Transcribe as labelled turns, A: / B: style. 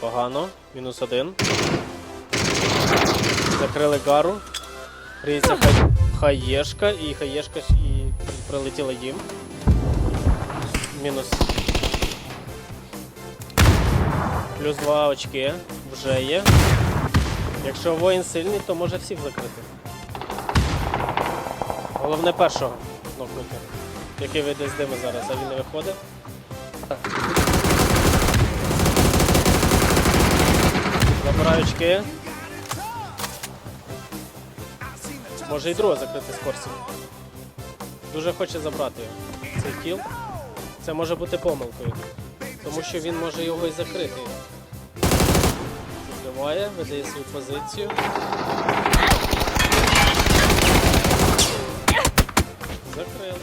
A: Погано. Мінус один. Закрили гару. Гріється хай... хаєшка, і хаєшка і прилетіла їм. Мінус. Плюс два очки вже є. Якщо воїн сильний, то може всіх закрити. Головне першого нокнути. Який вийде з дими зараз, а він не виходить. Очки. Може і друга закрити з корсів. Дуже хоче забрати цей кіл. Це може бути помилкою. Тому що він може його і закрити. Закриває, видає свою позицію. Закрили.